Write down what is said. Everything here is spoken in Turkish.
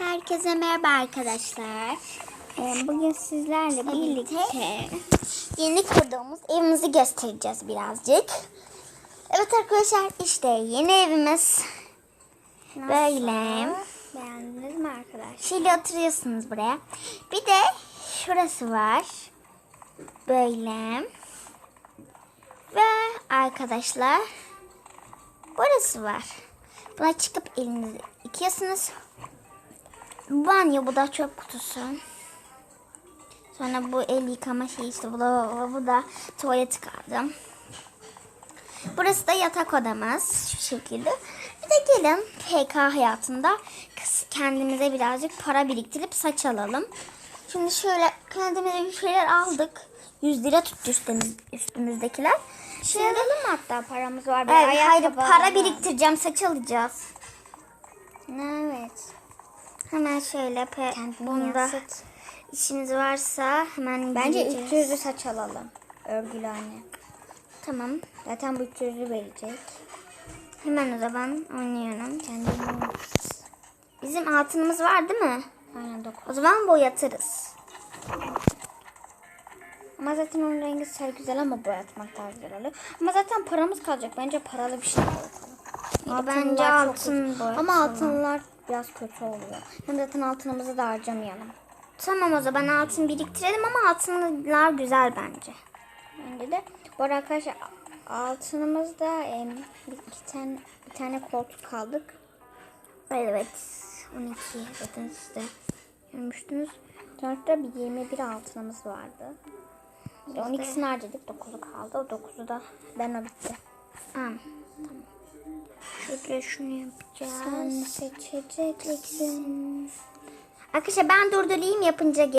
Herkese merhaba arkadaşlar. Ee, Bugün sizlerle birlikte Yeni kurduğumuz evimizi göstereceğiz birazcık. Evet arkadaşlar işte yeni evimiz. Böyle. beğendiniz mi arkadaşlar? Şöyle oturuyorsunuz buraya. Bir de şurası var. Böyle. Ve arkadaşlar burası var. Buna çıkıp elinizi yıkıyorsunuz. Banyo bu da çöp kutusu. Sonra bu el yıkama şeyi işte bu da, bu da tuvaleti kaldı. Burası da yatak odamız şu şekilde. Bir de gelin PK hayatında kendimize birazcık para biriktirip saç alalım. Şimdi şöyle kendimize bir şeyler aldık. 100 lira tuttu üstümüz, üstümüzdekiler. Şimdi alalım mı hatta paramız var. Evet, hayır para alalım. biriktireceğim saç alacağız. Evet. Hemen şöyle pe bunda yansıt. işiniz varsa hemen Bence gideceğiz. 300'lü saç alalım. Örgülü anne. Tamam. Zaten bu 300'lü verecek. Hemen o zaman oynuyorum. Kendini Bizim altınımız var değil mi? Aynen dokuz. O zaman boyatırız. Ama zaten onun rengi sarı güzel ama boyatmak daha güzel oluyor. Ama zaten paramız kalacak. Bence paralı bir şey boyatalım. Ya bence altın boyatalım. Ama altınlar biraz kötü oluyor. Hem zaten altınımızı da harcamayalım. Tamam o zaman altın biriktirelim ama altınlar güzel bence. Bence de. Bu arada arkadaşlar altınımızda iki tane, bir tane koltuk kaldık. Evet. 12 zaten siz de görmüştünüz. Dörtte bir 21 altınımız vardı. Bir de 12'sini harcadık. 9'u kaldı. O 9'u da ben o bitti. Tamam. Şöyle şunu yapacağız. Sen seçeceksin. Arkadaşlar ben durdurayım yapınca